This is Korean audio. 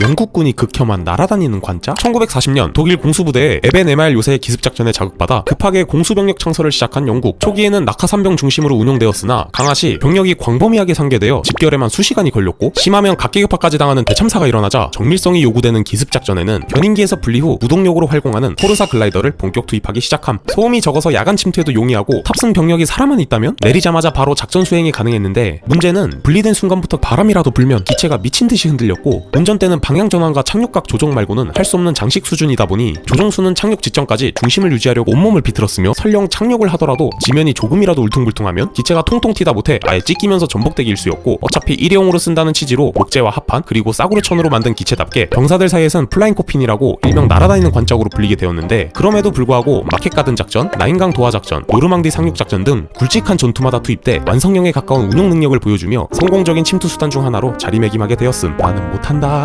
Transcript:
영국군이 극혐한 날아다니는 관자? 1940년 독일 공수부대에 에벤 에마일 요새의 기습작전에 자극받아 급하게 공수병력 창설을 시작한 영국 초기에는 낙하산병 중심으로 운용되었으나 강하시 병력이 광범위하게 상계되어 집결에만 수시간이 걸렸고 심하면 각계격파까지 당하는 대참사가 일어나자 정밀성이 요구되는 기습작전에는 견인기에서 분리 후 무동력으로 활공하는 포르사 글라이더를 본격 투입하기 시작함 소음이 적어서 야간 침투에도 용이하고 탑승 병력이 사람만 있다면 내리자마자 바로 작전 수행이 가능했는데 문제는 분리된 순간부터 바람이라도 불면 기체가 미친 듯이 흔들렸고 운전대는 방향 전환과 착륙각 조정 말고는 할 수 없는 장식 수준이다 보니 조종수는 착륙 직전까지 중심을 유지하려고 온몸을 비틀었으며 설령 착륙을 하더라도 지면이 조금이라도 울퉁불퉁하면 기체가 통통 튀다 못해 아예 찢기면서 전복되기 일수였고 어차피 일회용으로 쓴다는 취지로 목재와 합판 그리고 싸구려천으로 만든 기체답게 병사들 사이에선 플라잉 코핀이라고 일명 날아다니는 관짝으로 불리게 되었는데 그럼에도 불구하고 마켓 가든 작전, 나인강 도하 작전, 노르망디 상륙 작전 등 굵직한 전투마다 투입돼 완성형에 가까운 운용 능력을 보여주며 성공적인 침투 수단 중 하나로 자리매김하게 되었음. 나는 못한다